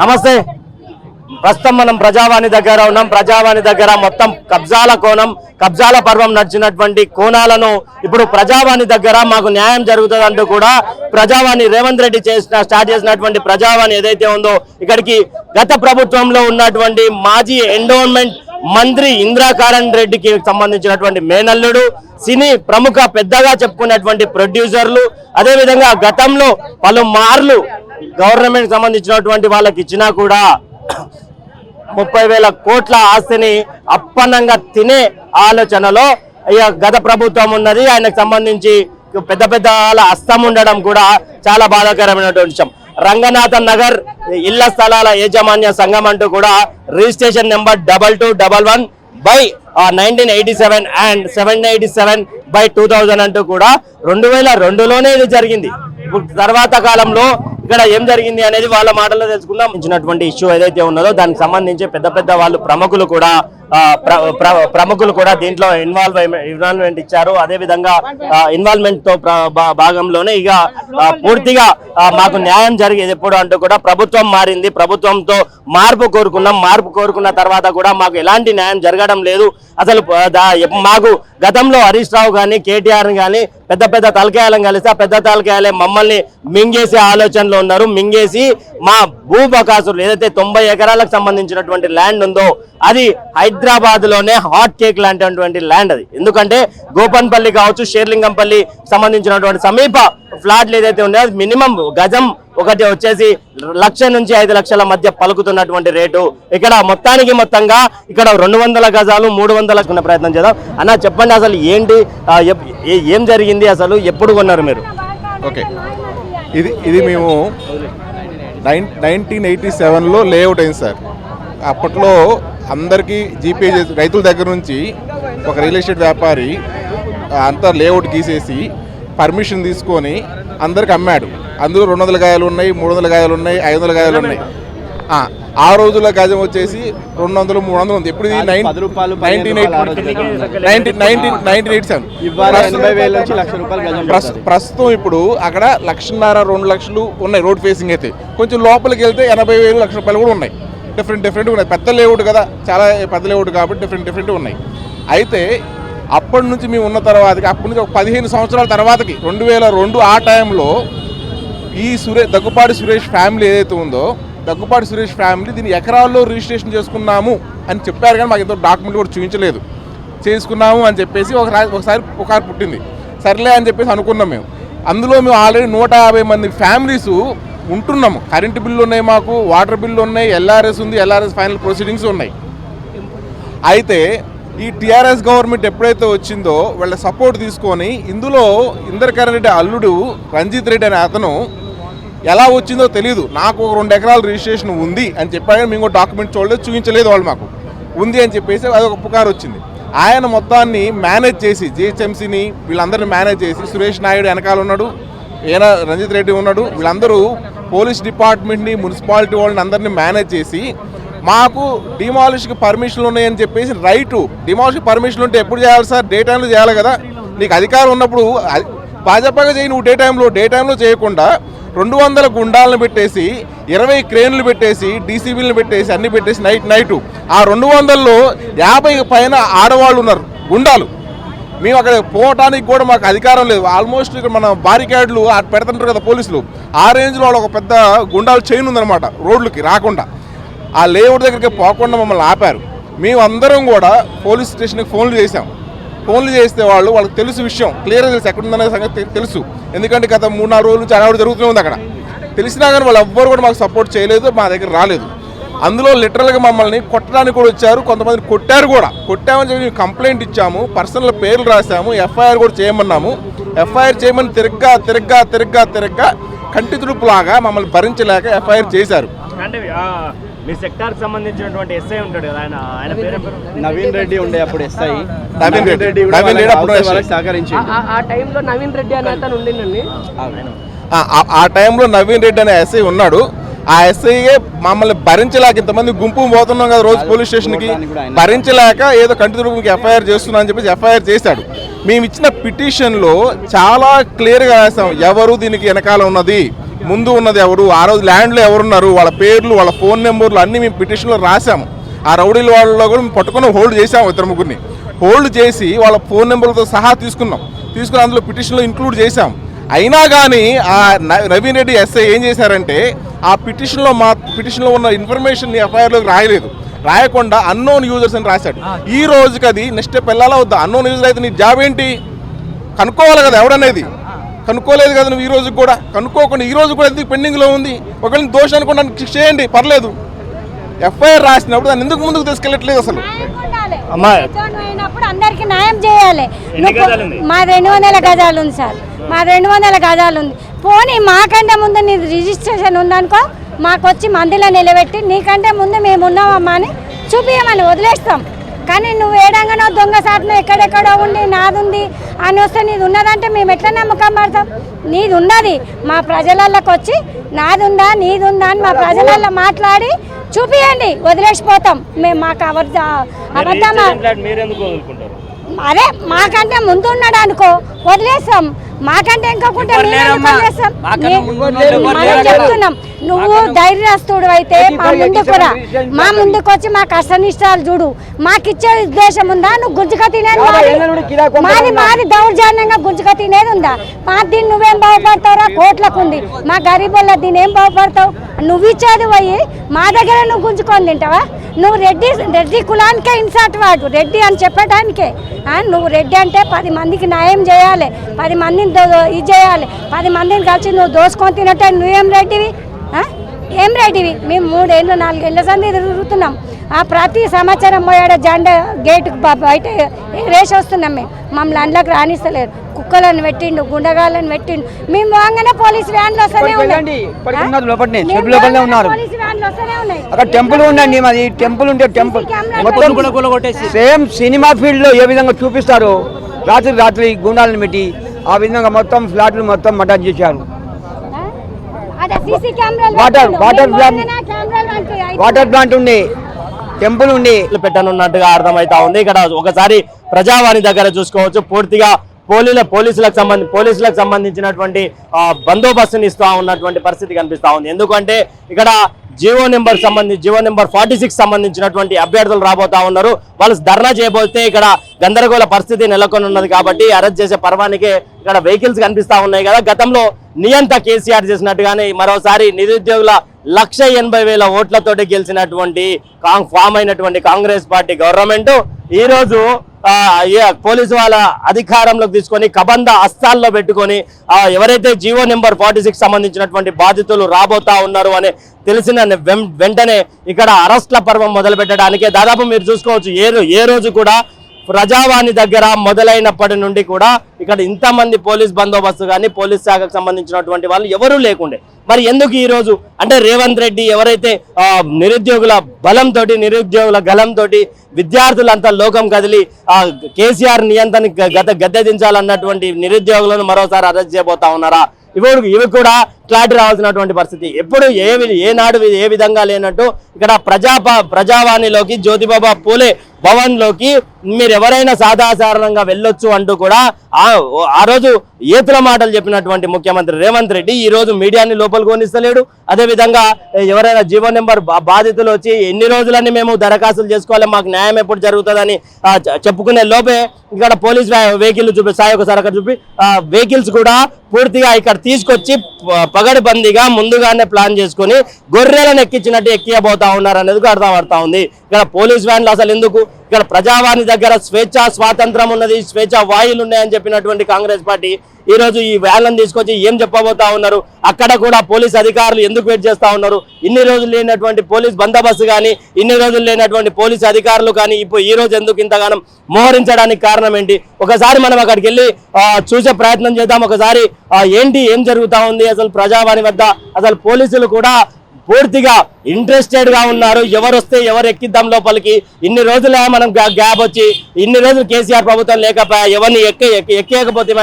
నమస్తే. ప్రస్తుతం మనం ప్రజావాణి దగ్గర ఉన్నాం. ప్రజావాణి దగ్గర మొత్తం కబ్జాల కోణం కబ్జాల పర్వం నడిచినటువంటి కోణాలను ఇప్పుడు ప్రజావాణి దగ్గర మాకు న్యాయం జరుగుతుంది అంటూ కూడా ప్రజావాణి రేవంత్ రెడ్డి చేసిన స్టార్ట్ చేసినటువంటి ప్రజావాణి ఏదైతే ఉందో ఇక్కడికి గత ప్రభుత్వంలో ఉన్నటువంటి మాజీ ఎండోన్మెంట్ మంత్రి ఇంద్రాకారణ్ రెడ్డికి సంబంధించినటువంటి మేనల్లుడు సినీ ప్రముఖ పెద్దగా చెప్పుకున్నటువంటి ప్రొడ్యూసర్లు అదేవిధంగా గతంలో పలు మార్లు గవర్నమెంట్ సంబంధించినటువంటి వాళ్ళకి ఇచ్చినా కూడా ముప్పై వేల కోట్ల ఆస్తిని అప్పన్నంగా తినే ఆలోచనలో ఇక గత ప్రభుత్వం ఉన్నది. ఆయనకు సంబంధించి పెద్ద పెద్ద అస్తం ఉండడం కూడా చాలా బాధాకరమైనటువంటి విషయం. రంగనాథన్ నగర్ ఇళ్ళ స్థలాల యాజమాన్య సంఘం అంటూ కూడా registration number double two double one by nineteen eighty seven and seven eighty seven by two thousand అంటూ కూడా రెండు వేల రెండులోనే ఇది జరిగింది. ఇప్పుడు తర్వాత కాలంలో ఇక్కడ ఏం జరిగింది అనేది వాళ్ళ మాటల్లో తెలుసుకుందాం. ఇచ్చినటువంటి ఇష్యూ ఏదైతే ఉన్నదో దానికి సంబంధించి పెద్ద పెద్ద వాళ్ళు ప్రముఖులు కూడా ప్రముఖులు కూడా దీంట్లో ఇన్వాల్వ్ ఇన్వాల్వ్మెంట్ ఇచ్చారు. అదే విధంగా ఇన్వాల్వ్మెంట్తో భాగంలోనే ఇక పూర్తిగా మాకు న్యాయం జరిగేది ఎప్పుడు అంటూ కూడా ప్రభుత్వం మారింది. ప్రభుత్వంతో మార్పు కోరుకున్నాం. మార్పు కోరుకున్న తర్వాత కూడా మాకు ఎలాంటి న్యాయం జరగడం లేదు. అసలు మాకు గతంలో హరీష్ రావు కానీ కేటీఆర్ కానీ పెద్ద పెద్ద తలకాయలను కలిసి ఆ పెద్ద తలకాయలే మమ్మల్ని మింగేసే ఆలోచనలో ఉన్నారు. మింగేసి మా భూ బకాసులు ఏదైతే తొంభై ఎకరాలకు సంబంధించినటువంటి ల్యాండ్ ఉందో అది హైదరాబాద్లోనే హాట్ కేక్ లాంటిటువంటి ల్యాండ్ అది. ఎందుకంటే గోపన్పల్లి కావచ్చు షేర్లింగంపల్లి సంబంధించినటువంటి సమీప ఫ్లాట్లు ఏదైతే ఉన్నాయో అది మినిమం గజం ఒకటి వచ్చేసి లక్ష నుంచి ఐదు లక్షల మధ్య పలుకుతున్నటువంటి రేటు. ఇక్కడ మొత్తానికి మొత్తంగా ఇక్కడ రెండు వందల గజాలు మూడు వందలకు ఉన్న ప్రయత్నం చేద్దాం. అన్న చెప్పండి అసలు ఏంటి ఏం జరిగింది అసలు? ఎప్పుడు కొన్నారు మీరు? ఓకే. ఇది ఇది మేము నైన్ నైన్టీన్ ఎయిటీ సెవెన్లో లేఅవుట్ అయింది సార్. అప్పట్లో అందరికీ జీపే చేసి రైతుల దగ్గర నుంచి ఒక రియల్ ఎస్టేట్ వ్యాపారి అంతా లేఅవుట్ గీసేసి పర్మిషన్ తీసుకొని అందరికి అమ్మాడు. అందులో రెండు వందల గాయాలు ఉన్నాయి మూడు వందల గాయాలు ఉన్నాయి ఐదు వందల గాయాలు ఉన్నాయి. ఆ, రోజుల గజం వచ్చేసి రెండు వందలు మూడు వందలు ఉంది రూపాయలు, nineteen eight nineteen nineteen eighty seven. ప్రస్తుతం ఇప్పుడు అక్కడ లక్షన్నర రెండు లక్షలు ఉన్నాయి రోడ్ ఫేసింగ్ అయితే. కొంచెం లోపలికి వెళ్తే ఎనభై వేలు లక్ష రూపాయలు కూడా ఉన్నాయి. డిఫరెంట్ డిఫరెంట్ ఉన్నాయి. పెద్ద లేఅవుట్ కదా. చాలా పెద్ద లేఅవుట్ కాబట్టి డిఫరెంట్ డిఫరెంట్ ఉన్నాయి. అయితే అప్పటి నుంచి మేము ఉన్న తర్వాతకి అప్పటి నుంచి ఒక పదిహేను సంవత్సరాల తర్వాతకి రెండు వేల రెండు ఆ టైంలో ఈ సురే దగ్గుపాటి సురేష్ ఫ్యామిలీ ఏదైతే ఉందో దగ్గుపాటి సురేష్ ఫ్యామిలీ దీన్ని ఎకరాల్లో రిజిస్ట్రేషన్ చేసుకున్నాము అని చెప్పారు కానీ మాకు ఎంతో డాక్యుమెంట్ కూడా చూపించలేదు. చేసుకున్నాము అని చెప్పేసి ఒక ఒకసారి పుకారు పుట్టింది. సర్లే అని చెప్పేసి అనుకున్నాం మేము. అందులో మేము ఆల్రెడీ నూట యాభై మంది ఫ్యామిలీస్ ఉంటున్నాము. కరెంటు బిల్లు ఉన్నాయి మాకు వాటర్ బిల్లు ఉన్నాయి ఎల్ఆర్ఎస్ ఉంది ఎల్ఆర్ఎస్ ఫైనల్ ప్రొసీడింగ్స్ ఉన్నాయి. అయితే ఈ టీఆర్ఎస్ గవర్నమెంట్ ఎప్పుడైతే వచ్చిందో వాళ్ళ సపోర్ట్ తీసుకొని ఇందులో ఇందరకరణ్ రెడ్డి అల్లుడు రంజిత్ రెడ్డి అనే అతను ఎలా వచ్చిందో తెలియదు నాకు ఒక రెండు ఎకరాల రిజిస్ట్రేషన్ ఉంది అని చెప్పాక మేము కూడా డాక్యుమెంట్ చూడలేదు చూపించలేదు వాళ్ళు మాకు. ఉంది అని చెప్పేసి అది ఒక పుకారు వచ్చింది. ఆయన మొత్తాన్ని మేనేజ్ చేసి జిహెచ్ఎంసీని వీళ్ళందరిని మేనేజ్ చేసి సురేష్ నాయుడు వెనకాల ఉన్నాడు ఈయన రంజిత్ రెడ్డి ఉన్నాడు వీళ్ళందరూ పోలీస్ డిపార్ట్మెంట్ని మున్సిపాలిటీ వాళ్ళని అందరినీ మేనేజ్ చేసి మాకు డిమాలిష్కి పర్మిషన్లు ఉన్నాయని చెప్పేసి రైటు డిమాలిష్కి పర్మిషన్ ఉంటే ఎప్పుడు చేయాలి సార్? డే టైంలో చేయాలి కదా? నీకు అధికారం ఉన్నప్పుడు అది- భాజపాగా చేయి నువ్వు డే టైంలో డే టైంలో చేయకుండా రెండు వందల గుండాలను పెట్టేసి ఇరవై క్రేన్లు పెట్టేసి డీసీబీలను పెట్టేసి అన్ని పెట్టేసి నైట్ నైటు. ఆ రెండు వందల్లో యాభై పైన ఆడవాళ్ళు ఉన్నారు గుండాలు. మేము అక్కడ పోవటానికి కూడా మాకు అధికారం లేదు. ఆల్మోస్ట్ ఇక్కడ మన బారికేడ్లు పెడుతుంటారు కదా పోలీసులు. ఆ రేంజ్లో వాళ్ళు ఒక పెద్ద గుండాలు చైన్ ఉందన్నమాట రోడ్లకి రాకుండా. ఆ లేఅవుట్ దగ్గరికి పోకుండా మమ్మల్ని ఆపారు. మేము అందరం కూడా పోలీస్ స్టేషన్కి ఫోన్లు చేశాం. ఫోన్లు చేస్తే వాళ్ళు వాళ్ళకి తెలుసు విషయం. క్లియర్గా తెలుసు. ఎక్కడుందనే సంగతి తెలుసు. ఎందుకంటే గత మూడు నాలుగు రోజుల నుంచి అడవాడు జరుగుతూనే ఉంది అక్కడ. తెలిసినా కానీ వాళ్ళు ఎవ్వరు కూడా మాకు సపోర్ట్ చేయలేదు మా దగ్గర రాలేదు. అందులో లిటరల్గా మమ్మల్ని కొట్టడానికి కూడా వచ్చారు కొంతమంది కొట్టారు కూడా. కొట్టామని చెప్పి కంప్లైంట్ ఇచ్చాము పర్సనల్ పేర్లు రాసాము ఎఫ్ఐఆర్ కూడా చేయమన్నాము. ఎఫ్ఐఆర్ చేయమని తిరగ్గా తిరగ్గా తిరగ్గా తిరగ్గా కంటి తుడుపులాగా మమ్మల్ని భరించలేక ఎఫ్ఐఆర్ చేశారు. అంటే మీ సెక్టార్ సంబంధించినటువంటి ఎస్ఐ ఉంటాడు కదా ఆయన ఆయన పేరు నవీన్ రెడ్డి. ఉండే అప్పుడు ఎస్ఐ. నవీన్ రెడ్డి. నవీన్ రెడ్డి అప్పుడు వాళ్ళకి. సహకరించి ఆ- టైంలో నవీన్ రెడ్డి అనే అతను ఉండిందండి ఆ- టైంలో నవీన్ రెడ్డి అనే ఎస్ఐ ఉన్నాడు. ఆ ఎస్ఐయే మమ్మల్ని భరించలేక ఇంతమంది గుంపు పోతున్నాం కదా రోజు పోలీస్ స్టేషన్కి. భరించలేక ఏదో కంటి తుడుపుకి ఎఫ్ఐఆర్ చేస్తున్నా అని చెప్పేసి ఎఫ్ఐఆర్ చేశాడు. మేము ఇచ్చిన పిటిషన్లో చాలా క్లియర్గా రాసాం ఎవరు దీనికి వెనకాల ఉన్నది? ముందు ఉన్నది ఎవరు? ఆ రోజు ల్యాండ్లో ఎవరున్నారు? వాళ్ళ పేర్లు వాళ్ళ ఫోన్ నెంబర్లు అన్నీ మేము పిటిషన్లో రాసాము ఆ రౌడీల వాళ్ళలో కూడా మేము పట్టుకొని హోల్డ్ చేసాము ఇద్దరు ముగ్గురిని. హోల్డ్ చేసి వాళ్ళ ఫోన్ నెంబర్లతో సహా తీసుకున్నాం. తీసుకుని అందులో పిటిషన్లో ఇంక్లూడ్ చేసాం అయినా కానీ ఆ నవీన్ రెడ్డి ఎస్ఐ ఏం చేశారంటే ఆ పిటిషన్లో మా పిటిషన్లో ఉన్న ఇన్ఫర్మేషన్ ఎఫ్ఐఆర్లోకి రాయలేదు. రాయకుండా అన్నోన్ యూజర్స్ అని రాశాడు. ఈ రోజుకి అది నెక్స్ట్ వెళ్ళాలా వద్దా? అన్నోన్ యూజర్ అయితే నీ జాబ్ ఏంటి? కనుక్కోవాలి కదా ఎవడనేది. కనుక్కోలేదు కదా నువ్వు ఈ రోజు కూడా? కనుక్కోకుండా ఈ రోజు కూడా ఎందుకు పెండింగ్లో ఉంది? ఒకవేళ దోషం అనుకున్నా శిక్ష చేయండి పర్లేదు. ఎఫ్ఐఆర్ రాసినప్పుడు దాన్ని ఎందుకు ముందుకు తీసుకెళ్ళట్లేదు అసలు? అమ్మా. అయినప్పుడు అందరికి న్యాయం చేయాలి? మా రెండు వందల గజాలు ఉంది సార్. మా రెండు వందల గజాలు ఉంది. పోనీ మాకంటే ముందు నీ రిజిస్ట్రేషన్ ఉందనుకో మాకు వచ్చి మందిలో నిలబెట్టి నీకంటే ముందు మేము ఉన్నామమ్మా అని చూపించమని వదిలేస్తాం. కానీ నువ్వు ఏడంగానో దొంగ సాటును ఎక్కడెక్కడో ఉండి నాది ఉంది అని వస్తే నీది ఉన్నదంటే మేము ఎట్లా నమ్మకం పడతాం? నీది ఉన్నది. మా ప్రజలలోకి వచ్చి నాది ఉందా నీది ఉందా అని మా ప్రజలలో మాట్లాడి చూపియండి. వదిలేసిపోతాం. మేము మాకు అవర్ అబద్ధమా? అదే మాకంటే ముందు ఉన్నాడు అనుకో వదిలేస్తాం. మాకంటే ఇంకొకటి మనం చెప్తున్నాం. నువ్వు ధైర్యస్తుడు అయితే మా ముందుకు రా మా ముందుకు వచ్చి మా కష్టనిష్టాలు చూడు మాకు ఇచ్చే ఉద్దేశం ఉందా? నువ్వు గుంజుక తినేది మాది. మాది మాది దౌర్జన్యంగా గుంజుక తినేది ఉందా? మా దీన్ని నువ్వేం బాగుపడతావురా? కోట్లకు ఉంది. మా గరీబుల దీని ఏం బాగుపడతావు? నువ్వు ఇచ్చేది పోయి మా దగ్గర నువ్వు గుంజుకొని తింటావా? నువ్వు రెడ్డి రెడ్డి కులానికే ఇన్సాట్ వాడు. రెడ్డి అని చెప్పడానికే ఆ, నువ్వు రెడ్డి అంటే పది మందికి న్యాయం చేయాలి. పది మందిని దో- ఇది చేయాలి. పది మందిని కలిసి నువ్వు దోసుకొని తినట్టే నువ్వేం రెడ్డివి ఆ? ఏం రెడ్డివి మేము మూడేళ్ళు నాలుగేళ్ళ సంది తిరుగుతున్నాం. ఆ ప్రతి సంవత్సరం పోయాడ జెండా గేటు బయట రేసి వస్తున్నాం మేము. మమ్మల్ని అందులోకి రాణిస్తలేరు కుక్కలను పెట్టిండు గుండగాలను పెట్టిండు. మేము పోగానే పోలీస్ వ్యాన్లు వస్తూనే ఉన్నాయి అక్కడ టెంపుల్ ఉందండి మాది టెంపుల్ ఉంటే టెంపుల్ మొత్తం సేమ్ సినిమా ఫీల్డ్లో ఏ విధంగా చూపిస్తారు రాత్రి రాత్రి గుండాలను పెట్టి ఆ విధంగా మొత్తం ఫ్లాట్లు మొత్తం మటన్ చేశారు. Water-. Water plant- water plant ఉండే టెంపుల్ ఉండే పెట్టనున్నట్టుగా అర్థమైతా ఉంది. ఇక్కడ ఒకసారి ప్రజావాణి దగ్గర చూసుకోవచ్చు. పూర్తిగా పోలీల పోలీసులకు సంబంధించి పోలీసులకు సంబంధించినటువంటి బందోబస్తుని ఇస్తూ ఉన్నటువంటి పరిస్థితి కనిపిస్తూ ఉంది. ఎందుకంటే ఇక్కడ జియో నెంబర్ సంబంధించి జియో నెంబర్ ఫార్టీ సిక్స్ సంబంధించినటువంటి అభ్యర్థులు రాబోతా ఉన్నారు. వాళ్ళు ధర్నా చేయబోతే ఇక్కడ గందరగోళ పరిస్థితి నెలకొని ఉన్నది కాబట్టి అరెస్ట్ చేసే పర్వానికే ఇక్కడ వెహికల్స్ కనిపిస్తూ ఉన్నాయి కదా. గతంలో నియంత కేసీఆర్ చేసినట్టుగానే మరోసారి నిరుద్యోగుల లక్ష ఎనభై వేల ఓట్లతోటి గెలిచినటువంటి కాంగ్ ఫామ్ అయినటువంటి కాంగ్రెస్ పార్టీ గవర్నమెంట్. ఈరోజు పోలీసు వాళ్ళ అధికారంలోకి తీసుకొని కబంద అస్తాల్లో పెట్టుకొని ఎవరైతే జీవో నెంబర్ ఫార్టీ సిక్స్ సంబంధించినటువంటి బాధితులు రాబోతా ఉన్నారు అని తెలిసిన వెం- వెంటనే ఇక్కడ అరెస్ట్ల పర్వం మొదలు పెట్టడానికే దాదాపు మీరు చూసుకోవచ్చు ఏ ఏ రోజు కూడా ప్రజావాణి దగ్గర మొదలైనప్పటి నుండి కూడా ఇక్కడ ఇంతమంది పోలీస్ బందోబస్తు కానీ పోలీస్ శాఖకు సంబంధించినటువంటి వాళ్ళు ఎవరూ లేకుండే. మరి ఎందుకు ఈరోజు అంటే రేవంత్ రెడ్డి ఎవరైతే నిరుద్యోగుల బలంతో నిరుద్యోగుల గలంతో విద్యార్థులంతా లోకం కదిలి ఆ కేసీఆర్ నియంత్రణ గత గద్దె దించాలన్నటువంటి నిరుద్యోగులను మరోసారి అరెస్ట్ చేయబోతా ఉన్నారా? ఇవి ఇవి కూడా క్లారిటీ రావాల్సినటువంటి పరిస్థితి. ఎప్పుడు ఏ ఏనాడు ఏ విధంగా లేనట్టు ఇక్కడ ప్రజా ప్రజావాణిలోకి జ్యోతిబాబా పూలే భవన్లోకి మీరు ఎవరైనా సాధారణంగా వెళ్ళొచ్చు అంటూ కూడా ఆ రోజు ఏతుల మాటలు చెప్పినటువంటి ముఖ్యమంత్రి రేవంత్ రెడ్డి ఈ రోజు మీడియాని లోపలికి కొనిస్తలేడు. అదే విధంగా ఎవరైనా జీవో నెంబర్ బాధితులు వచ్చి ఎన్ని రోజులని మేము దరఖాస్తులు చేసుకోవాలి మాకు న్యాయం ఎప్పుడు జరుగుతుందని చెప్పుకునే లోపే ఇక్కడ పోలీస్ వెహికల్ చూపి సాయి ఒకసారి చూపి వెహికల్స్ కూడా పూర్తిగా ఇక్కడ తీసుకొచ్చి ప- పగడబందీగా ముందుగానే ప్లాన్ చేసుకొని గొర్రెలను ఎక్కించినట్టు ఎక్కియబోతా ఉన్నారు అనేది అర్థం పడతా ఉంది. ఇక్కడ పోలీస్ వ్యాన్లు అసలు ఎందుకు ఇక్కడ ప్రజావాణి దగ్గర స్వేచ్ఛ స్వాతంత్రం ఉన్నది స్వేచ్ఛ వాయులు ఉన్నాయని చెప్పినటువంటి కాంగ్రెస్ పార్టీ ఈ రోజు ఈ వ్యాన్లను తీసుకొచ్చి ఏం చెప్పబోతా ఉన్నారు? అక్కడ కూడా పోలీస్ అధికారులు ఎందుకు వెయిట్ చేస్తూ ఉన్నారు? ఇన్ని రోజులు లేనటువంటి పోలీస్ బందోబస్తు కానీ ఇన్ని రోజులు లేనటువంటి పోలీస్ అధికారులు కానీ ఇప్పుడు ఈ రోజు ఎందుకు ఇంతగానం మోహరించడానికి కారణం ఏంటి? ఒకసారి మనం అక్కడికి వెళ్ళి చూసే ప్రయత్నం చేద్దాం. ఒకసారి ఏంటి ఏం జరుగుతూ ఉంది? అసలు ప్రజావాణి వద్ద అసలు పోలీసులు కూడా పూర్తిగా ఇంట్రెస్టెడ్గా ఉన్నారు. ఎవరు వస్తే ఎవరు ఎక్కిద్దాం లోపలికి. ఇన్ని రోజుల మనం గ్యాప్ వచ్చి ఇన్ని రోజులు కేసీఆర్ ప్రభుత్వం లేకపోయా ఎవరిని ఎక్కి ఎక్కేయకపోతే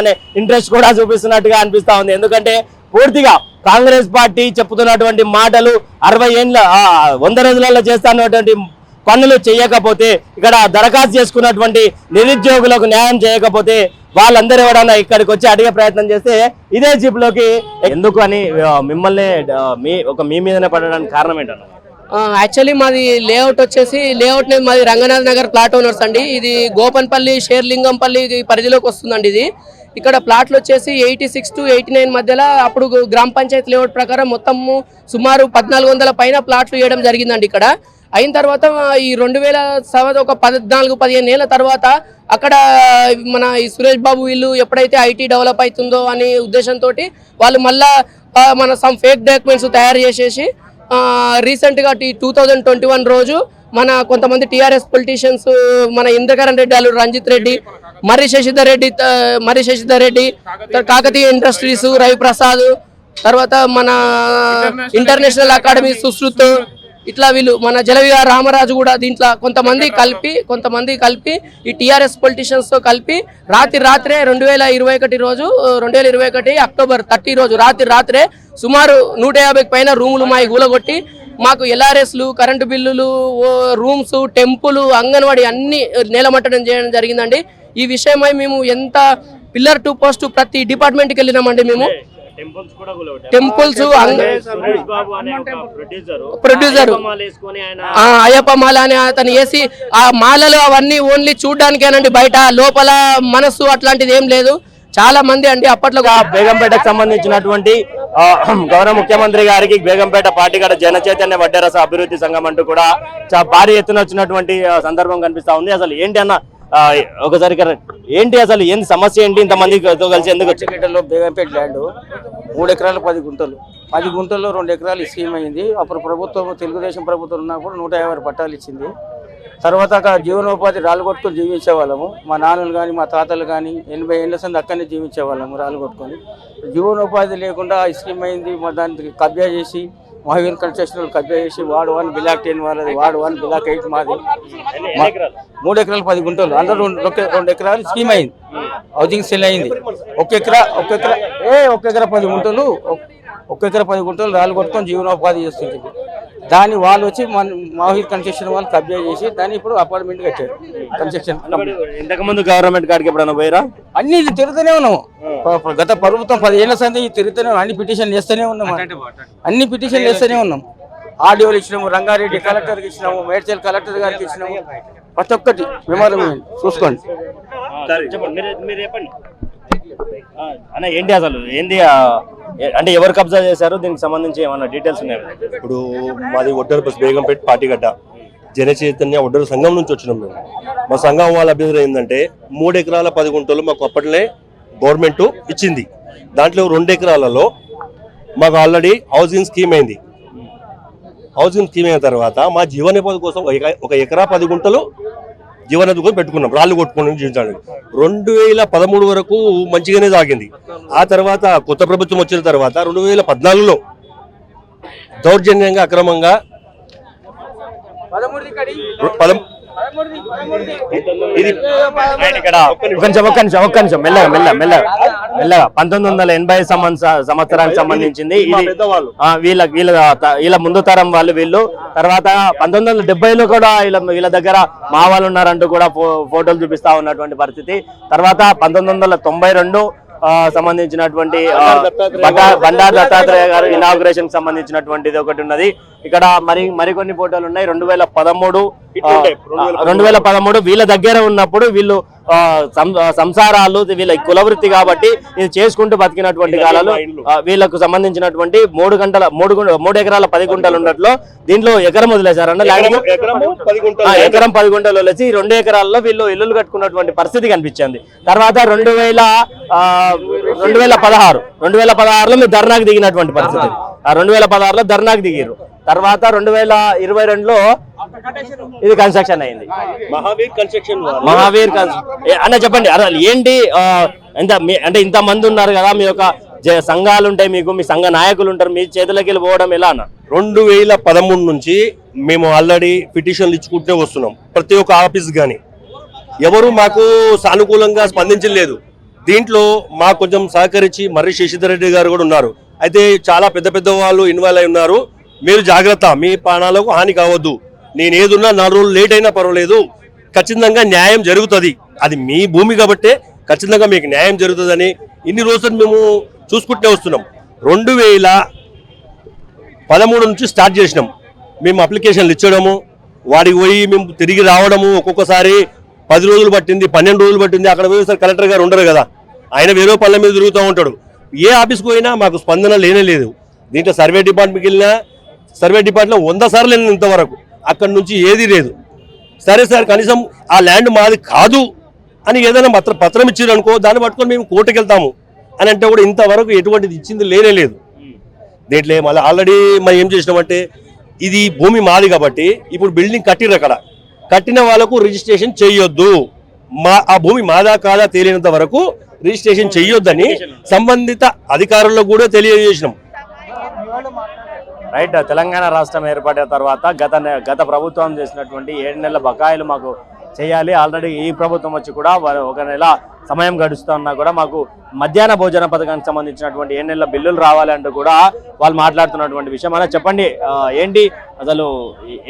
ఇంట్రెస్ట్ కూడా చూపిస్తున్నట్టుగా అనిపిస్తా ఉంది. ఎందుకంటే పూర్తిగా కాంగ్రెస్ పార్టీ చెప్తున్నటువంటి మాటలు అరవై ఏళ్ళ వంద రోజులలో చేస్తున్నటువంటి పనులు చేయకపోతే ఇక్కడ దరఖాస్తు చేసుకున్నటువంటి నిరుద్యోగులకు న్యాయం చేయకపోతే వాళ్ళందరూ ఎవడన్నా ఇక్కడికి వచ్చి అడిగే ప్రయత్నం చేస్తే ఇదే జీప్లోకి ఎందుకు అని మిమ్మల్ని మీ ఒక మీ మీదనే పడడానికి కారణం ఏంటన్నా? యాక్చువల్లీ మాది లేఅవుట్ వచ్చేసి లేఅవుట్ మాది రంగనాథ్ నగర్ ప్లాట్ ఓనర్స్ అండి. ఇది గోపన్పల్లి షేర్లింగంపల్లి పరిధిలోకి వస్తుందండి ఇది. ఇక్కడ ప్లాట్లు వచ్చేసి eighty six to eighty nine మధ్యలో అప్పుడు గ్రామ పంచాయతీ లేఅవుట్ ప్రకారం మొత్తము సుమారు పద్నాలుగు వందల పైన ప్లాట్లు వేయడం జరిగిందండి ఇక్కడ. అయిన తర్వాత ఈ రెండు వేల సంవత్సరం ఒక పద్నాలుగు పదిహేను ఏళ్ళ తర్వాత అక్కడ మన ఈ సురేష్ బాబు వీళ్ళు ఎప్పుడైతే ఐటీ డెవలప్ అవుతుందో అనే ఉద్దేశంతో వాళ్ళు మళ్ళా మన సమ్ ఫేక్ డాక్యుమెంట్స్ తయారు చేసేసి రీసెంట్గా టూ థౌజండ్ ట్వంటీ వన్ రోజు మన కొంతమంది టీఆర్ఎస్ పొలిటీషియన్స్ మన ఇంద్రకరణ్ రెడ్డి అల్లుడు రంజిత్ రెడ్డి మర్రి శశిధర్ రెడ్డి మర్రి శశిధర్ రెడ్డి కాకతీయ ఇండస్ట్రీస్ రవి ప్రసాద్ తర్వాత మన ఇంటర్నేషనల్ అకాడమీ సుశ్రుత్ ఇట్లా వీళ్ళు మన జలవిగా రామరాజు కూడా దీంట్లో కొంతమంది కలిపి కొంతమంది కలిపి ఈ టీఆర్ఎస్ పొలిటీషియన్స్తో కలిపి రాత్రి రాత్రే రెండు వేల ఇరవై ఒకటి రోజు రెండు వేల ఇరవై ఒకటి అక్టోబర్ థర్టీ రోజు రాత్రి రాత్రే సుమారు నూట యాభైకి పైన రూములు మాయి గూలగొట్టి మాకు ఎల్ఆర్ఎస్లు కరెంటు బిల్లులు రూమ్స్ టెంపుల్ అంగన్వాడీ అన్ని నేలమట్టడం చేయడం జరిగిందండి. ఈ విషయమై మేము ఎంత పిల్లర్ టు పోస్ట్ ప్రతి డిపార్ట్మెంట్కి వెళ్ళినామండి మేము. టెంపుల్స్ కూడా టెంపుల్స్ అంగ సురేష్ బాబు అనే ఒక ప్రొడ్యూసర్ ప్రొడ్యూసర్ వేసుకొని ఆయన ఆ అయ్యప్ప మాల అని అతను వేసి ఆ మాలలు అవన్నీ ఓన్లీ చూడ్డానికేనండి బయట లోపల మనస్సు అట్లాంటిది ఏం లేదు. చాలా మంది అండి అప్పట్లో బేగంపేటకు సంబంధించినటువంటి గౌరవ ముఖ్యమంత్రి గారికి బేగంపేట పార్టీ గడ జన చైతన్య వడ్డేరస అభివృద్ధి సంఘం అంటూ కూడా చా- భారీ ఎత్తున వచ్చినటువంటి సందర్భం కనిపిస్తా ఉంది. అసలు ఏంటి అన్న ఒకసారి ఏంటి అసలు ఏంటి సమస్య ఏంటి ఇంతమంది కలిసి ఎందుకు వచ్చి బేగంపేట ల్యాండ్ మూడు ఎకరాలు పది గుంటలు. పది గుంటల్లో రెండు ఎకరాలు స్కీమ్ అయింది. అప్పుడు ప్రభుత్వం తెలుగుదేశం ప్రభుత్వం ఉన్నప్పుడు నూట యాభై పట్టాలు ఇచ్చింది. తర్వాత అక్కడ జీవనోపాధి రాళ్ళు కొట్టుకొని జీవించే వాళ్ళము మా నాన్నలు కానీ మా తాతలు కానీ ఎనభై ఏళ్ళ సంది అక్కడనే జీవించే వాళ్ళము రాళ్ళు కొట్టుకొని. జీవనోపాధి లేకుండా స్కీమ్ అయింది. మా దానికి కబ్జా చేసి మహావీర్ కన్స్ట్రక్షన్ చేసి వార్డు వన్ బిలాక్ టెన్ వాళ్ళది వార్డు వన్ బిలాక్ ఎయిట్ మాది. మూడు ఎకరాలు పది గుంటలు. అందులో రెండు ఎకరాలు స్కీమ్ అయింది. హౌసింగ్ సెల్ అయింది. ఒక ఎకరా ఒక ఎకరా ఏ ఒక ఎకరా పది గుంటలు ఒక ఎకరా పది గుంటలు రాళ్ళు కొట్టుకొని జీవనోపాధి చేస్తుంది దాన్ని వాళ్ళు వచ్చి మన మాహిర్ కన్స్ట్రక్షన్ వాళ్ళు కబ్జా చేసి దాన్ని ఇప్పుడు అపార్ట్మెంట్ కట్టారు. కన్స్ట్రక్షన్ ఇంతకు ముందు గవర్నమెంట్ కాడికి ఎప్పుడైనా పోయిరా? అన్ని ఇది తిరుగుతూనే ఉన్నాము. గత ప్రభుత్వం పదిహేళ్ళ సంది తిరుగుతూనే ఉన్నాం. అన్ని పిటిషన్ చేస్తూనే ఉన్నాం అన్ని పిటిషన్ చేస్తూనే ఉన్నాం ఆర్డీఓలు ఇచ్చినాము రంగారెడ్డి కలెక్టర్కి ఇచ్చినాము మేడ్చల్ కలెక్టర్ గారికి ఇచ్చినాము. ప్రతి ఒక్కటి మెమోరం చూసుకోండి. అన్న ఏంటి అసలు? ఏంది అంటే ఎవరు కబ్జా చేశారు? దీనికి సంబంధించి ఏమన్నా డీటెయిల్స్ ఉన్నాయి? ఇప్పుడు మాది ఒడ్డర్ బస్ బేగంపేట పాటిగడ్డ. జన చైతన్య ఒడ్డర సంఘం నుంచి వచ్చినాం మేము. మా సంఘం వాళ్ళ అభ్యర్థి ఏంటంటే మూడు ఎకరాల పది గుంటలు మాకు అప్పట్లే గవర్నమెంట్ ఇచ్చింది. దాంట్లో రెండు ఎకరాలలో మాకు ఆల్రెడీ హౌసింగ్ స్కీమ్ అయింది. హౌసింగ్ స్కీమ్ అయిన తర్వాత మా జీవనోపాధి కోసం ఒక ఎక- ఒక ఎకరా పది గుంటలు జీవనోపాధి కోసం పెట్టుకున్నాం. రాళ్ళు కొట్టుకుని జీవించడానికి రెండు వేల పదమూడు వరకు మంచిగానే సాగింది. ఆ తర్వాత కొత్త ప్రభుత్వం వచ్చిన తర్వాత రెండు వేల పద్నాలుగులో దౌర్జన్యంగా అక్రమంగా పదం ఇది ఇక్కడ ఒక్క నిమిషం ఒక్క నిమిషం ఒక్క నిమిషం. మెల్లగా మెల్లగా మెల్లగా. మెల్లగా. పంతొమ్మిది వందల ఎనభై సంవత్సర సంవత్సరానికి సంబంధించింది వీళ్ళ వీళ్ళ వీళ్ళ ముందు తరం వాళ్ళు వీళ్ళు. తర్వాత పంతొమ్మిది వందల డెబ్బైలో కూడా వీళ్ళ వీళ్ళ దగ్గర మా వాళ్ళు ఉన్నారంటూ కూడా ఫోటోలు చూపిస్తా ఉన్నటువంటి పరిస్థితి. తర్వాత పంతొమ్మిది వందల తొంభై రెండు సంబంధించినటువంటి బండారు దత్తాత్రేయ గారు. ఇనాగ్రేషన్ సంబంధించినటువంటిది ఒకటి ఉన్నది. ఇక్కడ మరి మరికొన్ని ఫోటోలు ఉన్నాయి. రెండు వేల పదమూడు రెండు వేల పదమూడు వీళ్ళ దగ్గర ఉన్నప్పుడు వీళ్ళు సంసారాలు వీళ్ళ కులవృత్తి కాబట్టి ఇది చేసుకుంటూ బతికినటువంటి కాలాలు వీళ్ళకు సంబంధించినటువంటి మూడు గంటల మూడు మూడు ఎకరాల పది గుంటలు ఉన్నట్లు దీంట్లో ఎకరం వదిలేశారన్న గుంటలు. ఎకరం పది గుంటలు వదిలేసి రెండు ఎకరాల్లో వీళ్ళు ఇల్లులు కట్టుకున్నటువంటి పరిస్థితి కనిపించింది. తర్వాత రెండు వేల ఆ, రెండు వేల పదహారు రెండు వేల పదహారులో మీరు ధర్నాకు దిగినటువంటి పరిస్థితి. ఆ రెండు వేల పదహారులో ధర్నాకు దిగారు తర్వాత రెండు వేల ఇరవై రెండులో ఇది కన్స్ట్రక్షన్ అయింది. మహావీర్ కన్స్ట్రక్షన్ మహావీర్ అన్న చెప్పండి. అసలు ఏంటి ఎంత అంటే ఇంత మంది ఉన్నారు కదా మీ యొక్క సంఘాలు ఉంటాయి మీకు మీ సంఘ నాయకులు ఉంటారు మీ చేతులకి వెళ్ళి పోవడం ఎలా అన్న? రెండు వేల పదమూడు నుంచి మేము ఆల్రెడీ పిటిషన్లు ఇచ్చుకుంటూ వస్తున్నాం ప్రతి ఒక్క ఆఫీస్ కానీ ఎవరు మాకు సానుకూలంగా స్పందించలేదు దీంట్లో మాకు కొంచెం సహకరించి మర్రి శశిధర్ రెడ్డి గారు కూడా ఉన్నారు. అయితే చాలా పెద్ద పెద్ద వాళ్ళు ఇన్వాల్వ్ అయి ఉన్నారు. మీరు జాగ్రత్త. మీ ప్రాణాలకు హాని కావద్దు. నేను ఏదున్నా నాలుగు రోజులు లేట్ అయినా పర్వాలేదు. ఖచ్చితంగా న్యాయం జరుగుతుంది. అది మీ భూమి కాబట్టే ఖచ్చితంగా మీకు న్యాయం జరుగుతుందని ఇన్ని రోజులు మేము చూసుకుంటూ వస్తున్నాం. రెండు వేల పదమూడు నుంచి స్టార్ట్ చేసినాం. మేము అప్లికేషన్లు ఇచ్చడము వాడికి పోయి మేము తిరిగి రావడము ఒక్కొక్కసారి పది రోజులు పట్టింది పన్నెండు రోజులు పట్టింది అక్కడ పోయి సార్ కలెక్టర్ గారు ఉండరు కదా. ఆయన వేరే పనుల మీద తిరుగుతూ ఉంటాడు. ఏ ఆఫీస్కి పోయినా మాకు స్పందన లేనే లేదు. దీంట్లో సర్వే డిపార్ట్మెంట్కి వెళ్ళినా సర్వే డిపార్ట్మెంట్లో వంద సార్లు వెళ్ళిన ఇంతవరకు. అక్కడి నుంచి ఏది లేదు. సరే సార్ కనీసం ఆ ల్యాండ్ మాది కాదు అని ఏదైనా పత్ర పత్రం ఇచ్చారు అనుకో దాన్ని పట్టుకొని మేము కోర్టుకు వెళ్తాము అని అంటే కూడా ఇంతవరకు ఎటువంటిది ఇచ్చింది లేనే లేదు. దీంట్లో మళ్ళీ ఆల్రెడీ మనం ఏం చేసినామంటే ఇది భూమి మాది కాబట్టి ఇప్పుడు బిల్డింగ్ కట్టిరు అక్కడ. కట్టిన వాళ్ళకు రిజిస్ట్రేషన్ చేయొద్దు. మా ఆ భూమి మాదా కాదా తెలియనంత వరకు రిజిస్ట్రేషన్ చేయొద్దని సంబంధిత అధికారులకు కూడా తెలియజేసినాం. రైట్ తెలంగాణ రాష్ట్రం ఏర్పడిన తర్వాత గత గత ప్రభుత్వం చేసినటువంటి ఏడు నెలల బకాయిలు మాకు చేయాలి. ఆల్రెడీ ఈ ప్రభుత్వం వచ్చి కూడా ఒక నెల సమయం గడుస్తున్నా కూడా మాకు మధ్యాహ్న భోజన పథకానికి సంబంధించినటువంటి ఏడు నెలల బిల్లులు రావాలి అంటూ కూడా వాళ్ళు మాట్లాడుతున్నటువంటి విషయం. అలా చెప్పండి ఏంటి? అసలు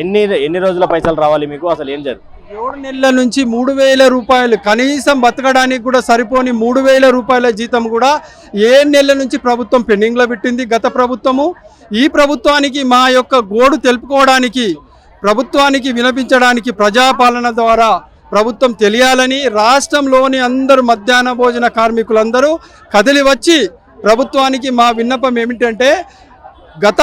ఎన్ని ఎన్ని రోజుల పైసలు రావాలి మీకు? అసలు ఏం జరుగుతుంది ఏడు నెలల నుంచి మూడు వేల రూపాయలు కనీసం బతకడానికి కూడా సరిపోని మూడు వేల రూపాయల జీతం కూడా ఏ నెలల నుంచి ప్రభుత్వం పెండింగ్లో పెట్టింది. గత ప్రభుత్వము ఈ ప్రభుత్వానికి మా యొక్క గోడు తెలుపుకోవడానికి ప్రభుత్వానికి వినిపించడానికి ప్రజాపాలన ద్వారా ప్రభుత్వం తెలియాలని రాష్ట్రంలోని అందరు మధ్యాహ్న భోజన కార్మికులందరూ కదిలి వచ్చి ప్రభుత్వానికి మా విన్నపం ఏమిటంటే గత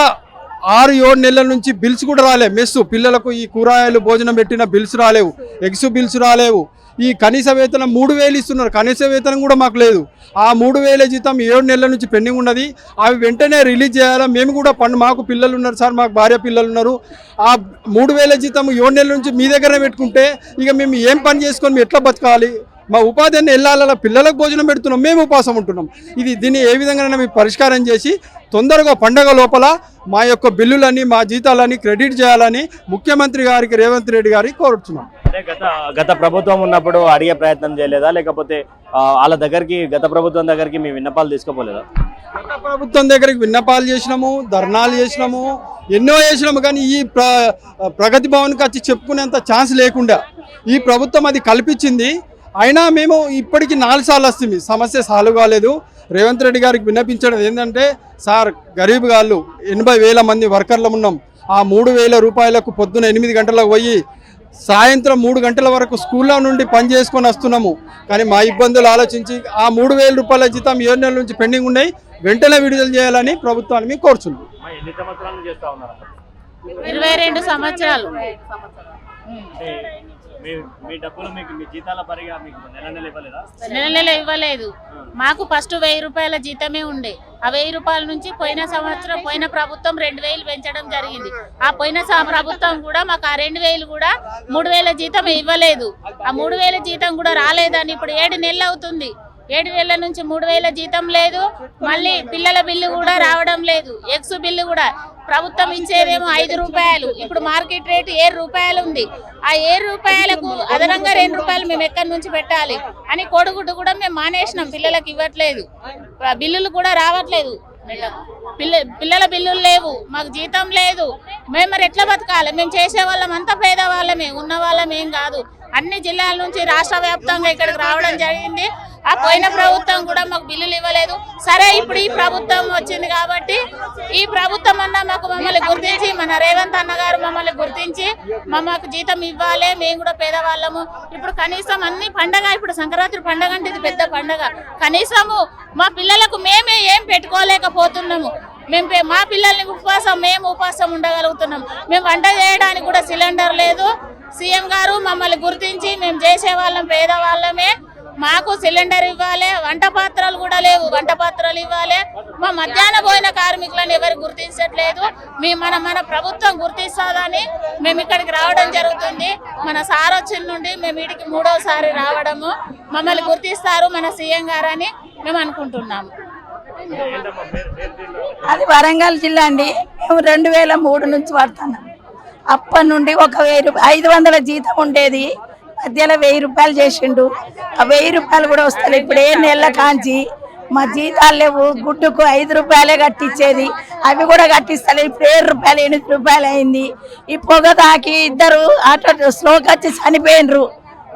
ఆరు ఏడు నెలల నుంచి బిల్స్ కూడా రాలే. మెస్సు పిల్లలకు ఈ కూరగాయలు భోజనం పెట్టిన బిల్స్ రాలేవు. ఎగ్స్ బిల్స్ రాలేవు. ఈ కనీస వేతనం మూడు వేలు ఇస్తున్నారు. కనీస వేతనం కూడా మాకు లేదు. ఆ మూడు వేల జీతం ఏడు నెలల నుంచి పెండింగ్ ఉన్నది. అవి వెంటనే రిలీజ్ చేయాలా? మేము కూడా పండు మాకు పిల్లలు ఉన్నారు సార్ మాకు భార్య పిల్లలు ఉన్నారు. ఆ మూడు వేల జీతం ఏడు నెలల నుంచి మీ దగ్గరనే పెట్టుకుంటే ఇక మేము ఏం పని చేసుకొని ఎట్లా బతకాలి? మా ఉపాధి అన్ని వెళ్ళాల పిల్లలకు భోజనం పెడుతున్నాం మేము ఉపవాసం ఉంటున్నాం. ఇది దీన్ని ఏ విధంగా మేము పరిష్కారం చేసి తొందరగా పండగ లోపల మా యొక్క బిల్లులని మా జీతాలని క్రెడిట్ చేయాలని ముఖ్యమంత్రి గారికి రేవంత్ రెడ్డి గారికి కోరుతున్నాం గత గత ప్రభుత్వం ఉన్నప్పుడు అడిగే ప్రయత్నం చేయలేదా? లేకపోతే వాళ్ళ దగ్గరికి గత ప్రభుత్వం దగ్గరికి మీ విన్నపాలు తీసుకుపోలేదా? గత ప్రభుత్వం దగ్గరికి విన్నపాలు చేసినాము ధర్నాలు చేసినాము ఎన్నో చేసినాము కానీ ఈ ప్ర ప్రగతి భవన్కి వచ్చి చెప్పుకునేంత ఛాన్స్ లేకుండా ఈ ప్రభుత్వం అది కల్పించింది. అయినా మేము ఇప్పటికి నాలుగు సార్లు వస్తుంది సమస్య సాల్వ్ కాలేదు. రేవంత్ రెడ్డి గారికి విన్నపించడం ఏంటంటే సార్ గరీబ్ గాళ్ళు ఎనభై వేల మంది వర్కర్లు ఉన్నాం. ఆ మూడు వేల రూపాయలకు పొద్దున ఎనిమిది గంటలకు పోయి సాయంత్రం మూడు గంటల వరకు స్కూల్లో నుండి పని చేసుకొని వస్తున్నాము. కానీ మా ఇబ్బందులు ఆలోచించి ఆ మూడు వేల రూపాయల జీతం ఏడు నెలల నుంచి పెండింగ్ ఉన్నాయి. వెంటనే విడుదల చేయాలని ప్రభుత్వాన్ని మేము కోరుచున్నాం. ఎన్ని సంవత్సరాలు చేస్తా ఉన్నారు? ఇరవై రెండు సంవత్సరాలు. మీ డబ్బులు మీకు మీ జీతాల పరిగా మీకు నెల నెల ఇవ్వలేదా? నెల నెల ఇవ్వలేదు. మాకు ఫస్ట్ వెయ్యి రూపాయల జీతమే ఉండే. ఆ వెయ్యి రూపాయల నుంచి పోయిన సంవత్సరం పోయిన ప్రభుత్వం రెండు వేలు పెంచడం జరిగింది. ఆ పోయిన ప్రభుత్వం కూడా మాకు ఆ రెండు వేలు కూడా మూడు వేల జీతం ఇవ్వలేదు. ఆ మూడు వేల జీతం కూడా రాలేదని ఇప్పుడు ఏడు నెలలు అవుతుంది. ఏడు వేల నుంచి మూడు వేల జీతం లేదు. మళ్ళీ పిల్లల బిల్లు కూడా రావడం లేదు. ఎక్స్ బిల్లు కూడా ప్రభుత్వం ఇచ్చేదేమో ఐదు రూపాయలు. ఇప్పుడు మార్కెట్ రేటు ఏడు రూపాయలు ఉంది. ఆ ఏడు రూపాయలకు అదనంగా రెండు రూపాయలు మేము ఎక్కడి నుంచి పెట్టాలి అని కోడిగుడ్డు కూడా మేము మానేసినాం. పిల్లలకు ఇవ్వట్లేదు. బిల్లులు కూడా రావట్లేదు. పిల్ల పిల్లల బిల్లులు లేవు. మాకు జీతం లేదు. మేము మరి ఎట్లా బతకాలి? మేము చేసే వాళ్ళం అంతా పేదవాళ్ళమే. ఉన్న వాళ్ళం ఏం కాదు. అన్ని జిల్లాల నుంచి రాష్ట్ర వ్యాప్తంగా ఇక్కడికి రావడం జరిగింది. ఆ పోయిన ప్రభుత్వం కూడా మాకు బిల్లులు ఇవ్వలేదు. సరే ఇప్పుడు ఈ ప్రభుత్వం వచ్చింది కాబట్టి ఈ ప్రభుత్వం అన్న మాకు మమ్మల్ని గుర్తించి మన రేవంత్ అన్న గారు మమ్మల్ని గుర్తించి మాకు జీతం ఇవ్వాలి మేము కూడా పేదవాళ్ళము. ఇప్పుడు కనీసం అన్ని పండగ ఇప్పుడు సంక్రాంతి పండగ అంటే ఇది పెద్ద పండగ. కనీసము మా పిల్లలకు మేమే ఏం పెట్టుకోలేకపోతున్నాము. మేము మా పిల్లల్ని ఉపవాసం మేము ఉపవాసం ఉండగలుగుతున్నాం. మేము వంట చేయడానికి కూడా సిలిండర్ లేదు. సీఎం గారు మమ్మల్ని గుర్తించి మేము చేసే వాళ్ళం పేదవాళ్ళమే. మాకు సిలిండర్ ఇవ్వాలి వంట పాత్రలు కూడా లేవు. వంట పాత్రలు ఇవ్వాలి. మా మధ్యాహ్న పోయిన కార్మికులను ఎవరు గుర్తించట్లేదు. మీ మన మన ప్రభుత్వం గుర్తిస్తుందని మేము ఇక్కడికి రావడం జరుగుతుంది. మన సార్ వచ్చిన నుండి మేము వీటికి మూడోసారి రావడము. మమ్మల్ని గుర్తిస్తారు మన సీఎం గారని మేము అనుకుంటున్నాము. అది వరంగల్ జిల్లా అండి. మేము రెండు వేల మూడు నుంచి పడుతున్నాం అప్పటి నుండి ఒక వెయ్యి ఐదు వందల జీతం ఉండేది. మధ్యలో వెయ్యి రూపాయలు చేసిండు. ఆ వెయ్యి రూపాయలు కూడా వస్తారు ఇప్పుడు ఏ నెల కాంచి మా జీతాలు లేవు. గుడ్డుకు ఐదు రూపాయలే కట్టించేది. అవి కూడా కట్టిస్తలే. ఇప్పుడు ఏడు రూపాయలు ఎనిమిది రూపాయలు అయింది. ఈ పొగ తాకి ఇద్దరు ఆటో స్లోకి వచ్చి చనిపోయినరు.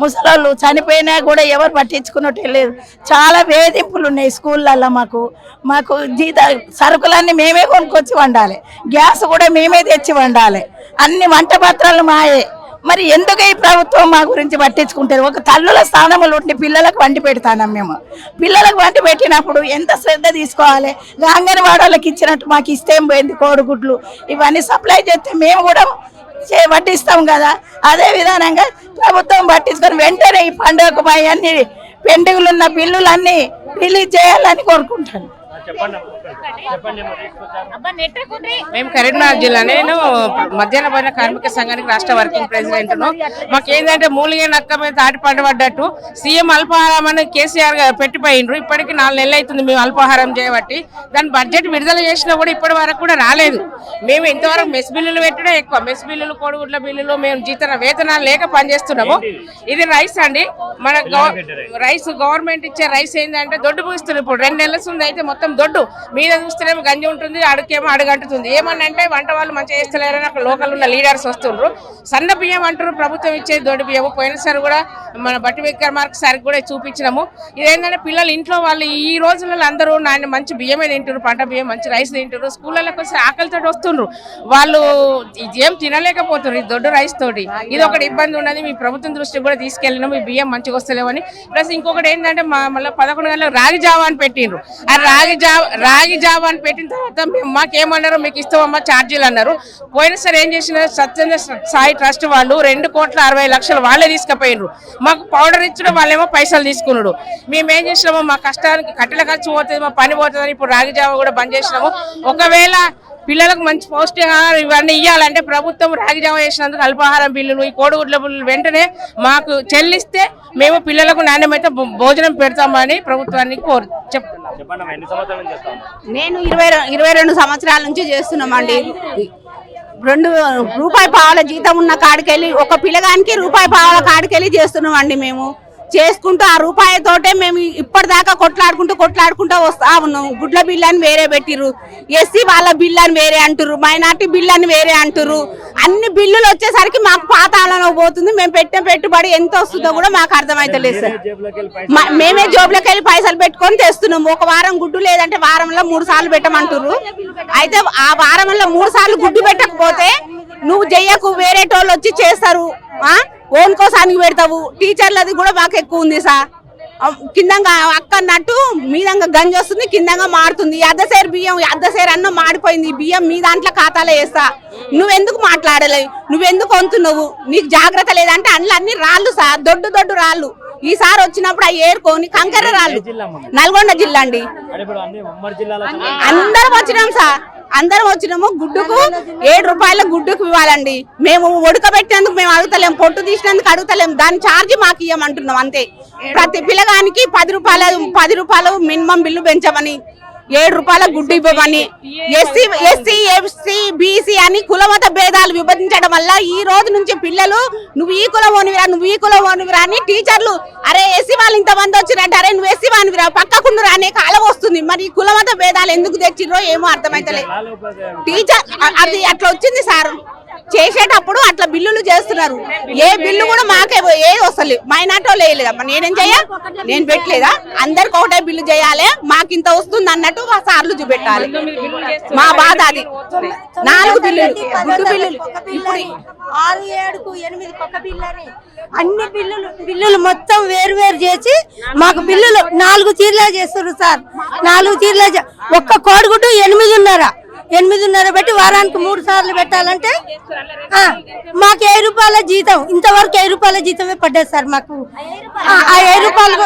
ముసలోళ్ళు చనిపోయినా కూడా ఎవరు పట్టించుకున్నట్టు లేదు. చాలా వేధింపులు ఉన్నాయి స్కూళ్ళల్లో మాకు. మాకు జీత సరుకులన్నీ మేమే కొనుక్కొచ్చి వండాలి. గ్యాస్ కూడా మేమే తెచ్చి వండాలి. అన్ని వంట పత్రాలు మాయే. మరి ఎందుకు ఈ ప్రభుత్వం మా గురించి పట్టించుకుంటారు? ఒక తల్లుల స్థానంలో ఉండి పిల్లలకు వండి పెడతానం మేము. పిల్లలకు వండి పెట్టినప్పుడు ఎంత శ్రద్ధ తీసుకోవాలి? అంగన్వాడీ వాళ్ళకి ఇచ్చినట్టు మాకు ఇస్తేం పోయింది కోడిగుడ్లు. ఇవన్నీ సప్లై చేస్తే మేము కూడా చే- పట్టిస్తాం కదా. అదే విధానంగా ప్రభుత్వం పట్టించుకొని వెంటనే ఈ పండుగకు మా అన్ని పెండింగ్లు ఉన్న బిల్లులన్నీ రిలీజ్ చేయాలని కోరుకుంటాను. మేము కరీంనగర్ జిల్లా. నేను మధ్యాహ్న భోజన కార్మిక సంఘానికి రాష్ట్ర వర్కింగ్ ప్రెసిడెంట్ మాకు ఏంటంటే మూలిగే నక్క మీద తాటి పడ్డట్టు. సీఎం అల్పాహారం అని కేసీఆర్ పెట్టిపోయిండ్రు. ఇప్పటికి నాలుగు నెలలు అవుతుంది మేము అల్పాహారం చేయబట్టి. దాని బడ్జెట్ విడుదల చేసినా కూడా ఇప్పటి వరకు కూడా రాలేదు. మేము ఇంతవరకు మెస్ బిల్లులు పెట్టడం ఎక్కువ. మెస్ బిల్లులు కోడిగుడ్ల బిల్లులు మేము జీతన వేతనాలు లేక పనిచేస్తున్నాము. ఇది రైస్ అండి. మన రైస్. గవర్నమెంట్ ఇచ్చే రైస్ ఏంటంటే దొడ్డు పూస్తున్నారు. ఇప్పుడు రెండు నెలల ఉంది అయితే మొత్తం దొడ్డు. మీద చూస్తేనేమో గంజి ఉంటుంది అడుకేమో అడుగంటుతుంది. ఏమన్నంటే వంట వాళ్ళు మంచిగా చేస్తలేరని అక్కడ లోకల్ ఉన్న లీడర్స్ వస్తుండ్రు. సన్న బియ్యం అంటారు ప్రభుత్వం ఇచ్చే దొడ్డు బియ్యం పోయినసారి కూడా మన బట్టి విక్రమార్క సార్కి కూడా చూపించినాము. ఇదేంటంటే పిల్లలు ఇంట్లో వాళ్ళు ఈ రోజులలో అందరూ నాయన మంచి బియ్యమే తింటారు పంట బియ్యం మంచి రైస్ తింటారు స్కూళ్ళకి వచ్చి ఆకలితో వస్తుండ్రు. వాళ్ళు ఇది ఏం తినలేకపోతున్నారు ఈ దొడ్డు రైస్ తోటి. ఇది ఒకటి ఇబ్బంది ఉన్నది. మీ ప్రభుత్వం దృష్టికి కూడా తీసుకెళ్ళినాము. ఈ బియ్యం మంచిగా వస్తలేవని. ప్లస్ ఇంకొకటి ఏంటంటే మా మళ్ళీ పదకొండు గంటలకు రాగి జావా అని పెట్టిండ్రు. ఆ రాగి జావ రాగి జావా అని పెట్టిన తర్వాత మేము మాకేమన్నారు మీకు ఇస్తామమ్మా ఛార్జీలు అన్నారు. పోయినసారి ఏం చేసిన సత్యేంద్ర సాయి ట్రస్ట్ వాళ్ళు రెండు కోట్ల అరవై లక్షలు వాళ్ళే తీసుకుపోయినారు మాకు పౌడర్ ఇచ్చడం వాళ్ళేమో పైసలు తీసుకున్నాడు మేమేం చేసినాము మా కష్టానికి కట్టెల ఖర్చు పోతుంది మా పని పోతుందని ఇప్పుడు రాగి జావ కూడా బంద్ చేసినాము. ఒకవేళ పిల్లలకు మంచి పౌష్టికాహారం ఇవన్నీ ఇవ్వాలంటే ప్రభుత్వం రాగి జావ చేసినందుకు అల్పాహారం బిల్లులు ఈ కోడిగుడ్ల బిల్లులు వెంటనే మాకు చెల్లిస్తే మేము పిల్లలకు నాణ్యమైతే భోజనం పెడతామని ప్రభుత్వానికి కోరు చెప్తున్నాం. నేను ఇరవై ఇరవై రెండు సంవత్సరాల నుంచి చేస్తున్నామండి. రెండు రూపాయి పావుల జీతం ఉన్న కాడికెళ్ళి ఒక పిల్లగానికి రూపాయి పావుల కాడికెళ్ళి చేస్తున్నామండి మేము. చేసుకుంటూ ఆ రూపాయితోటే మేము ఇప్పటిదాకా కొట్లాడుకుంటూ కొట్లాడుకుంటూ వస్తా ఉన్నాం గుడ్ల బిల్లని వేరే పెట్టిర్రు. ఎస్సీ వాళ్ళ బిల్లని వేరే అంటుర్రు. మైనార్టీ బిల్లని వేరే అంటురు అన్ని బిల్లులు వచ్చేసరికి మాకు పాతాళంలో పోతుంది. మేము పెట్టిన పెట్టుబడి ఎంత వస్తుందో కూడా మాకు అర్థమైతలేదు సార్. మేమే జోబులకు వెళ్ళి పైసలు పెట్టుకొని తెస్తున్నాము. ఒక వారం గుడ్డు లేదంటే వారంలో మూడు సార్లు పెట్టమంటుర్రు. అయితే ఆ వారంలో మూడు సార్లు గుడ్డు పెట్టకపోతే నువ్వు చెయ్యకు వేరే టోళ్ళు వచ్చి చేస్తారు. ఆ? ఓన్ కోసానికి పెడతావు. టీచర్లది కూడా మాకు ఎక్కువ ఉంది సార్. కిందంగా అక్క అన్నట్టు మీదంగా గంజి వస్తుంది కిందంగా మారుతుంది. అద్దసేరు బియ్యం అద్దసేరు అన్నం మాడిపోయింది. బియ్యం మీ దాంట్లో ఖాతాలో వేస్తా. నువ్వెందుకు మాట్లాడలేవు? నువ్వెందుకు వంతున్నావు? నీకు జాగ్రత్త లేదంటే అందులో అన్ని రాళ్ళు సార్. దొడ్డు దొడ్డు రాళ్ళు. ఈసారి వచ్చినప్పుడు అవి ఏరుకొని కంకర రాళ్ళు. నల్గొండ జిల్లా అండి. అందరం వచ్చినాం సార్. అందరం వచ్చినాము. గుడ్డుకు ఏడు రూపాయల గుడ్డుకు ఇవ్వాలండి. మేము ఉడకబెట్టినందుకు మేము అడుగుతలేం. పొట్టు తీసినందుకు అడుగుతలేం. దాని ఛార్జ్ మాకు ఇవ్వమంటున్నాం అంతే. ప్రతి పిల్లగానికి పది రూపాయల పది రూపాయలు మినిమం బిల్లు పెంచమని. ఏడు రూపాయల గుడ్డు ఇవ్వమని. ఎస్సీ ఎస్సీ ఎస్సీ బీసీ అని కులమత భేదాలు విభజించడం వల్ల ఈ రోజు నుంచి పిల్లలు నువ్వు ఈ కులం ఓనివిరా నువ్వు ఈ కులం ఓనివిరా అని టీచర్లు అరే ఎస్సీ వాళ్ళు ఇంతమంది వచ్చినట్టు అరే నువ్వు ఎస్సీ వానివిరా పక్కకుండా అనే కాలం వస్తుంది. మరి ఈ కులమత భేదాలు ఎందుకు తెచ్చిర్రో ఏమో అర్థమైతలేదు. టీచర్ అది అట్లా వచ్చింది సార్. చేసేటప్పుడు అట్లా బిల్లులు చేస్తున్నారు. ఏ బిల్లు కూడా మాకే ఏది వస్తలేదు మైనాటో లేదు నేనేం చెయ్య? నేను పెట్టలేదా? అందరికి ఒకటే బిల్లు చేయాలి మాకు ఇంత వస్తుంది అన్నట్టు మా సార్లు చూపెట్టాలి. మా బాధ అది. నాలుగు బిల్లులు గుడ్డు బిల్లులు. ఇప్పుడు ఆరు ఏడుకు ఎనిమిది పక్క బిల్లని. అన్ని బిల్లులు బిల్లులు మొత్తం వేరు వేరు చేసి మాకు బిల్లులు నాలుగు చీరలే చేస్తారు సార్. నాలుగు చీరలే చే- ఒక్క కోడిగుడ్డు ఎనిమిదిన్నర. ఎనిమిదిన్నర పెట్టి వారానికి మూడు సార్లు పెట్టాలంటే మాకు వెయ్యి రూపాయల జీతం ఇంతవరకు వెయ్యి రూపాయల జీతమే పడ్డది సార్ మాకు. ఆ, ఏ వెయ్యి రూపాయలు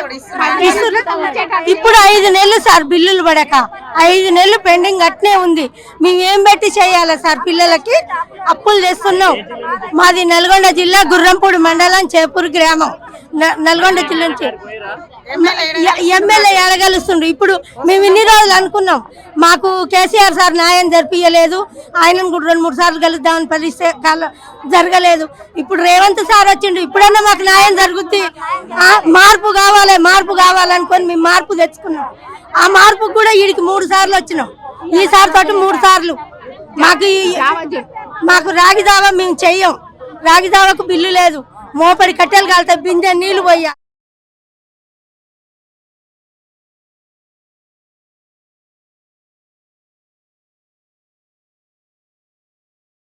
ఇప్పుడు ఐదు నెలలు సార్ బిల్లులు పడక. ఐదు నెలలు పెండింగ్ అట్నే ఉంది. మేమేం పెట్టి చేయాలి సార్ పిల్లలకి? అప్పులు చేస్తున్నాం మాది నల్గొండ జిల్లా గుర్రంపూడి మండలం చేపూరు గ్రామం. నల్గొండ జిల్లా నుంచి. ఎమ్మెల్యే ఎడగలుస్తుండ్రు ఇప్పుడు మేము ఇన్ని రోజులు అనుకున్నాం. మాకు కేసీఆర్ సార్ న్యాయం జరిపించలేదు ఆయనను కూడా రెండు మూడు సార్లు కలుద్దామని పరిస్తే కాల జరగలేదు. ఇప్పుడు రేవంత్ సార్ వచ్చిండు. ఇప్పుడన్నా మాకు న్యాయం జరుగుద్ది. ఆ, మార్పు కావాలి మార్పు కావాలనుకొని మేము మార్పు తెచ్చుకున్నాం. ఆ మార్పు కూడా వీడికి మూడు సార్లు వచ్చినాం. ఈసారి తోటి మూడు సార్లు. మాకు మాకు రాగి దావా మేము చెయ్యం. రాగి దావాకు బిల్లు లేదు. మోపడి కట్టెలు కాలితే బిందె నీళ్ళు పోయా